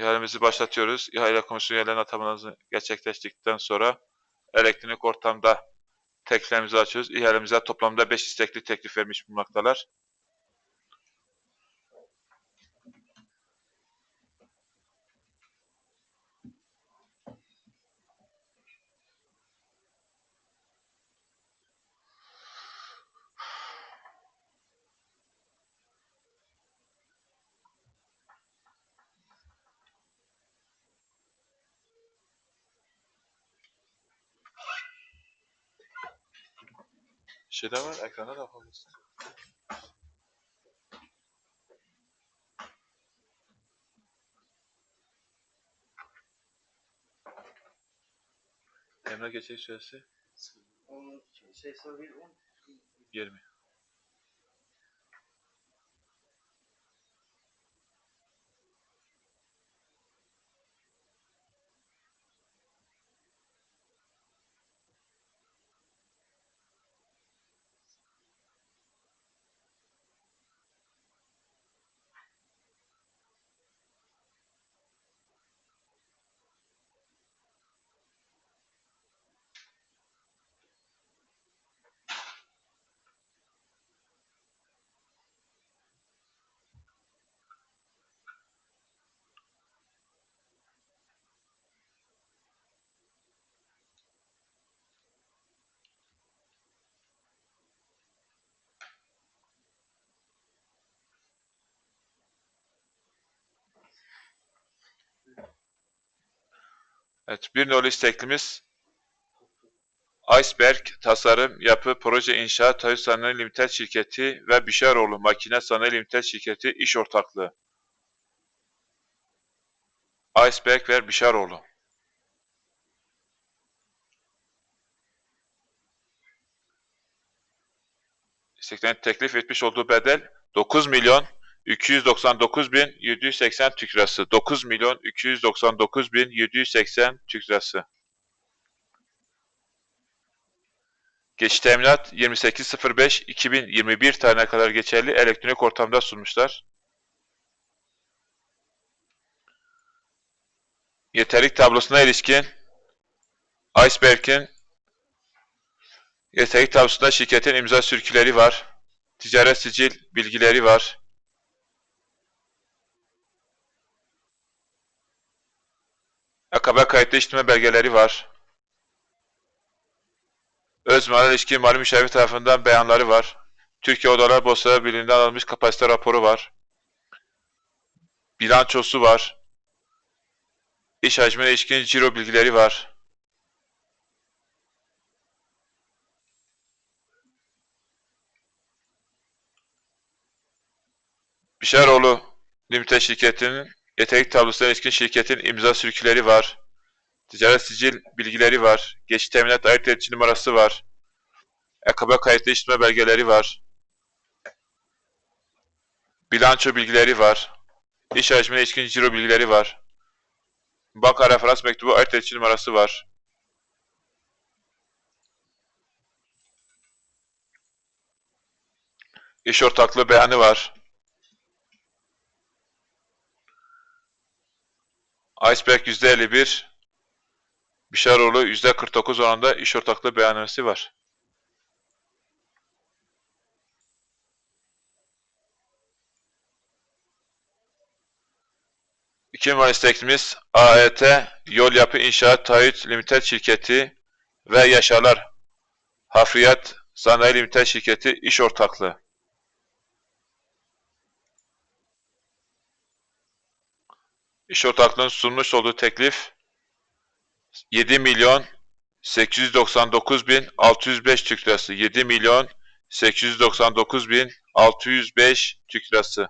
İhalemizi başlatıyoruz. İhale komisyonu üyelerinin atamanızı gerçekleştirdikten sonra elektronik ortamda tekliflerimizi açıyoruz. İhalemize toplamda 5 istekli teklif vermiş bulunmaktalar. Şeyde var, ekranda da yapabilirsin. Emre geçecek süresi 10 şey sorabilir 10 20. Evet, bir nolu isteklimiz Iceberg Tasarım Yapı Proje İnşaat Tayyip Sanayi Limited Şirketi ve Bişaroğlu Makine Sanayi Limited Şirketi iş ortaklığı. Iceberg ve Bişaroğlu. İsteklerin teklif etmiş olduğu bedel 9 milyon 299 bin 780 Türk lirası. 9 milyon 299 bin 780 Türk lirası. Geçiş teminat 28.05.2021 tarihine kadar geçerli elektronik ortamda sunmuşlar. Yeterlik tablosuna ilişkin Iceberg'in yeterlik tablosunda şirketin imza sürküleri var. Ticaret sicil bilgileri var. Akabe kayıtlı işletme belgeleri var. Özmala ilişkin mali müşavir tarafından beyanları var. Türkiye Odalar Borsaları Birliği'nden alınmış kapasite raporu var. Bilançosu var. İş hacmine ilişkin ciro bilgileri var. Bişaroğlu Limited şirketinin yetenek tablosuna ilişkin şirketin imza sürküleri var. Ticaret sicil bilgileri var. Geçiş teminat ayırt edici numarası var. EKB kayıtlı işletme belgeleri var. Bilanço bilgileri var. İş hacmine ilişkin ciro bilgileri var. Banka referans mektubu ayırt edici numarası var. İş ortaklığı beyanı var. Iceberg %51, Bişaroğlu %49 oranında iş ortaklığı beyannamesi var. İki numaralı isteklimiz AET Yol Yapı İnşaat Taahhüt Limited Şirketi ve Yaşarlar Hafriyat Sanayi Limited Şirketi iş ortaklığı. İş ortaklığının sunmuş olduğu teklif 7 milyon 899 bin 605 Türk lirası. 7 milyon 899 bin 605 Türk lirası.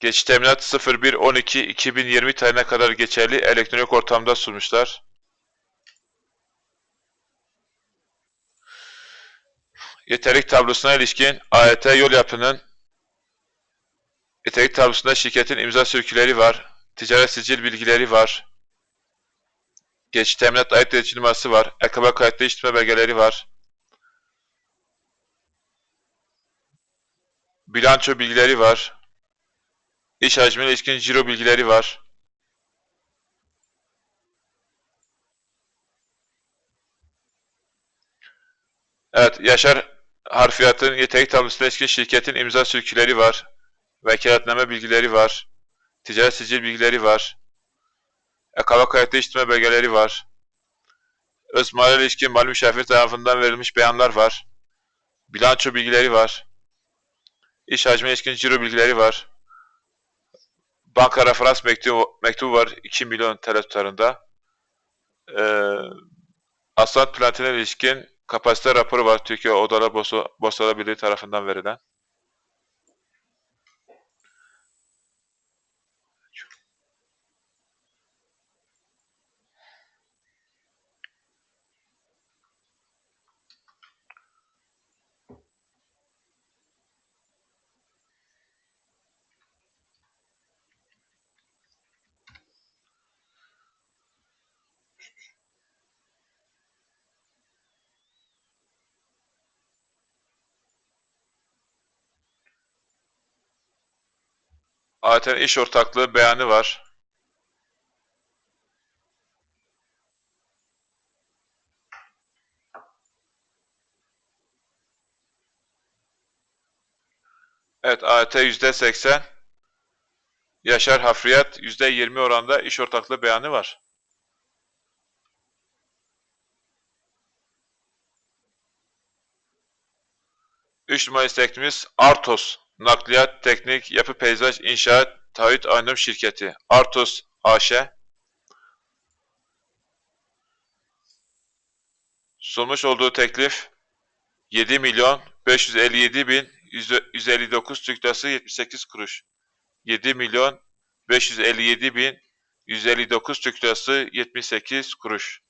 Geçiş teminat 01.12.2020 tarihine kadar geçerli elektronik ortamda sunmuşlar. Yeterlik tablosuna ilişkin AYT yol yapının Yetenek tablosunda şirketin imza sürküleri var. Ticaret sicil bilgileri var. Geçiş teminat ayırt edici numarası var. EKB kayıtlı işletme belgeleri var. Bilanço bilgileri var. İş hacmine ilişkin ciro bilgileri var. Evet, Yaşar Harfiyat'ın yetenek tablosuna ilişkin şirketin imza sürküleri var. Vekaletname bilgileri var. Ticaret sicil bilgileri var. Ekava kayıtlı işletme belgeleri var. Öz mali ilişkin mali müşavir tarafından verilmiş beyanlar var. Bilanço bilgileri var. İş hacmine ilişkin ciro bilgileri var. Banka referans mektubu, mektubu var 2 milyon TL tutarında. Ee, Aslan plantine ilişkin kapasite raporu var Türkiye Odalar Borsa, Borsalar Birliği tarafından verilen. Zaten iş ortaklığı beyanı var. Evet, AYT %80, Yaşar Hafriyat %20 oranda iş ortaklığı beyanı var. Üç numaralı istekimiz Artos, Nakliyat, Teknik, Yapı Peyzaj, İnşaat, Taahhüt Anonim Şirketi, Artos AŞ. Sunmuş olduğu teklif 7 milyon 557 bin 159 Türk Lirası 78 kuruş. 7 milyon 557 bin 159 Türk Lirası 78 kuruş.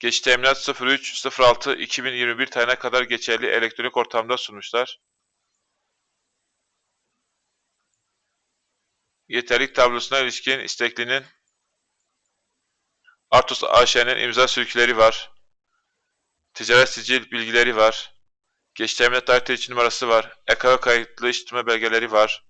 Geç teminat 03 06 2021 tarihine kadar geçerli elektronik ortamda sunmuşlar. Yeterlik tablosuna ilişkin isteklinin Artus AŞ'nin imza sürküleri var. Ticaret sicil bilgileri var. Geç teminat tarih numarası var. EKA kayıtlı işletme belgeleri var.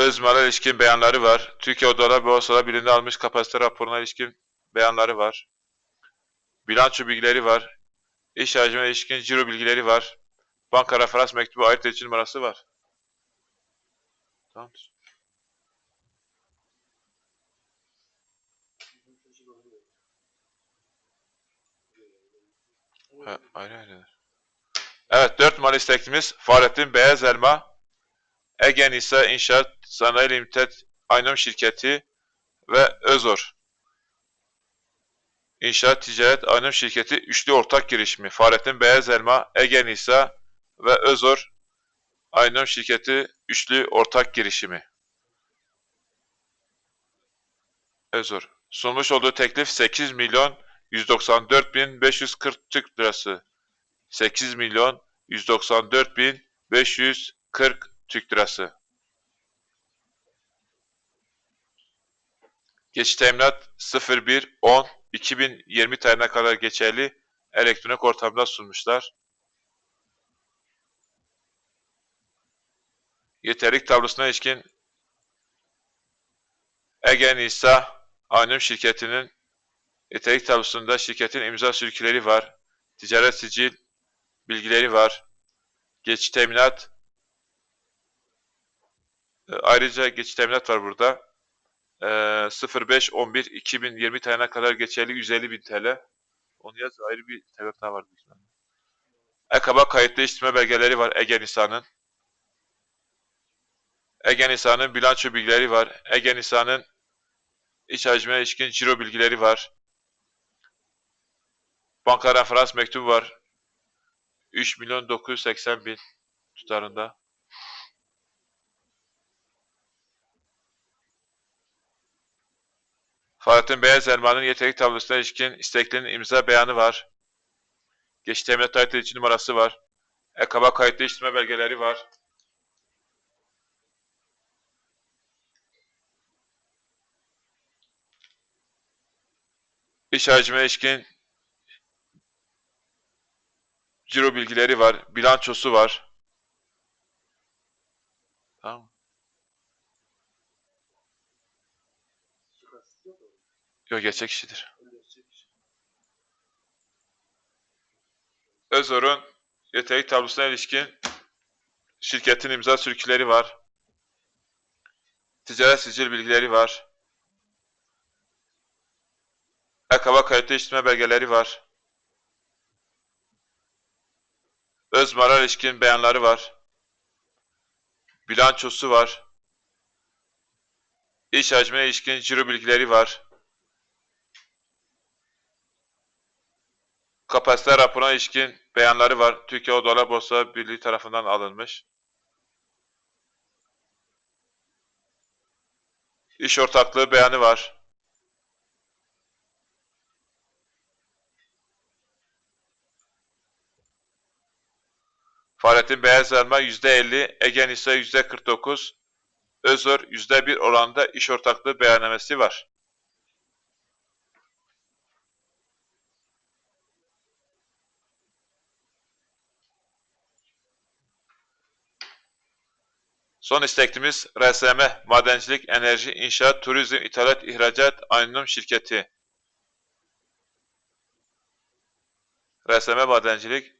Özmal'a ilişkin beyanları var. Türkiye Odalar Borsalar Birliği'nde almış kapasite raporuna ilişkin beyanları var. Bilanço bilgileri var. İş hacmine ilişkin ciro bilgileri var. Banka referans mektubu ayırt edici numarası var. Tamamdır. Ha, ayrı ayrı. Evet, 4 numaralı isteklimiz Fahrettin Beyaz Elma, Egen İsa İnşaat Sanayi Limited Anonim Şirketi ve Özor. İnşaat Ticaret Anonim Şirketi üçlü ortak girişimi. Fahrettin Beyaz Elma, Egen İsa ve Özor Anonim Şirketi üçlü ortak girişimi. Özor. Sunmuş olduğu teklif 8 milyon 194 bin 540 Türk lirası. 8 milyon 194 bin 540 Türk lirası. Geçiş teminat 01 10 2020 tarihine kadar geçerli elektronik ortamda sunmuşlar. Yeterlik tablosuna ilişkin Egen İsa Anonim Şirketi'nin yeterlik tablosunda şirketin imza sürküleri var. Ticaret sicil bilgileri var. Geçiş teminat e, ayrıca geçiş teminat var burada. E, 05-11 2020 tarihine kadar geçerli 150 bin TL. Onu yaz ayrı bir teminat daha var. EKAB'a kayıtlı işletme belgeleri var Ege Nisa'nın. Ege Nisa'nın bilanço bilgileri var. Ege Nisa'nın iç hacmine ilişkin ciro bilgileri var. Banka referans mektubu var. 3 milyon 980 bin tutarında. Fahrettin Beyaz Elma'nın yetenek tablosuna ilişkin isteklerinin imza beyanı var. Geçiş teminat tarihli için numarası var. EKAB'a kayıtlı işletme belgeleri var. İş hacmine ilişkin ciro bilgileri var, bilançosu var. Yok gerçek kişidir. Özor'un yetenek tablosuna ilişkin şirketin imza sürküleri var. Ticaret sicil bilgileri var. Akaba kayıtlı işletme belgeleri var. Özmar'a ilişkin beyanları var. Bilançosu var. İş hacmine ilişkin ciro bilgileri var. Kapasite raporuna ilişkin beyanları var. Türkiye Odalar Borsa Birliği tarafından alınmış. İş ortaklığı beyanı var. Fahrettin Beyaz Elma %50, Egen ise %49, Özor %1 oranında iş ortaklığı beyannamesi var. Son isteklimiz RSM, Madencilik, Enerji, İnşaat, Turizm, İthalat, İhracat, Anonim Şirketi. RSM Madencilik.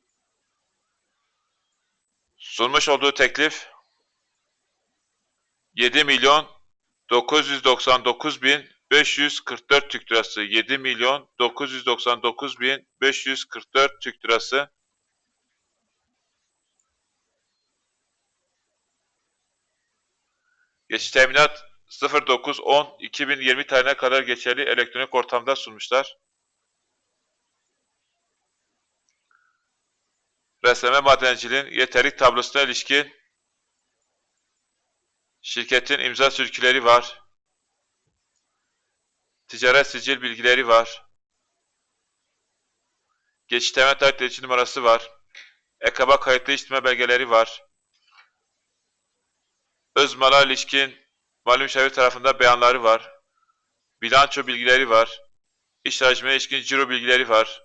Sunmuş olduğu teklif 7 milyon 999 bin 544 Türk lirası. 7 milyon 999 bin 544 Türk lirası Geçiş teminat 09.10.2020 tarihine kadar geçerli elektronik ortamda sunmuşlar. Resme madenciliğin yeterlik tablosuna ilişkin şirketin imza sürküleri var. Ticaret sicil bilgileri var. Geçiş ait iletişim numarası var. EKAB'a kayıtlı işletme belgeleri var. Özmal'a ilişkin mali müşavir tarafında beyanları var. Bilanço bilgileri var. İş hacmine ilişkin ciro bilgileri var.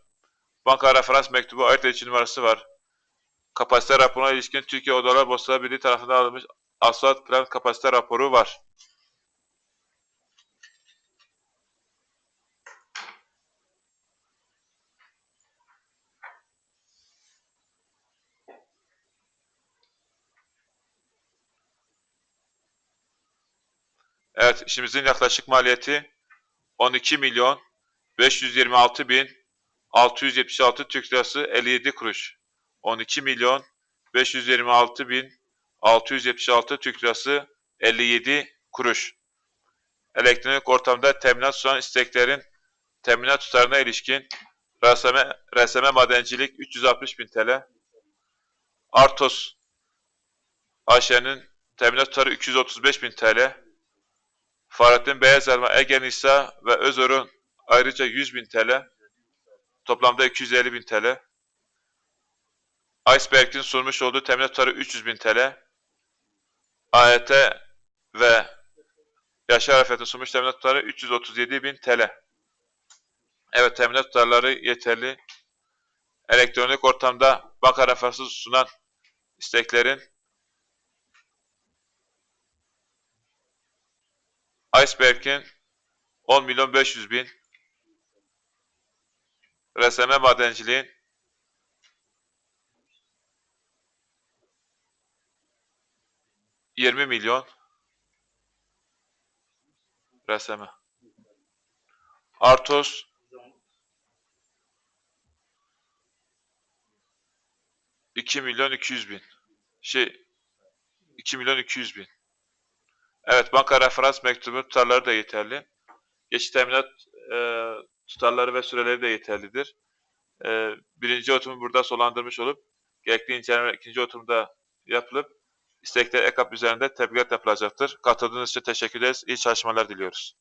Banka referans mektubu ait iletişim numarası var. Kapasite raporuna ilişkin Türkiye Odalar Borsaları Birliği tarafından alınmış asfalt plan kapasite raporu var. Evet, işimizin yaklaşık maliyeti 12 milyon 526 bin 676 Türk lirası 57 kuruş. 12 milyon 526 bin 676 Türk lirası 57 kuruş. Elektronik ortamda teminat sunan isteklerin teminat tutarına ilişkin RSM, RSM Madencilik 360 bin TL, Artos AŞ'nin teminat tutarı 235 bin TL, Fahrettin Beyaz Elma, Ege Nisa ve Özor'un ayrıca 100 bin TL, toplamda 250 bin TL, Iceberg'in sunmuş olduğu teminat tutarı 300 bin TL, AYT ve Yaşar Afet'in sunmuş teminat tutarı 337 bin TL. Evet teminat tutarları yeterli. Elektronik ortamda banka referansı sunan isteklerin Iceberg'in 10 milyon 500 bin RSM madenciliğin 20 milyon RSM. Artos 2 milyon 200 bin. Şey 2 milyon 200 bin. Evet banka referans mektubu tutarları da yeterli. Geçiş teminat e, tutarları ve süreleri de yeterlidir. E, birinci oturumu burada sonlandırmış olup gerekli inceleme ikinci oturumda yapılıp istekler EKAP üzerinde tebligat yapılacaktır. Katıldığınız için teşekkür ederiz. İyi çalışmalar diliyoruz.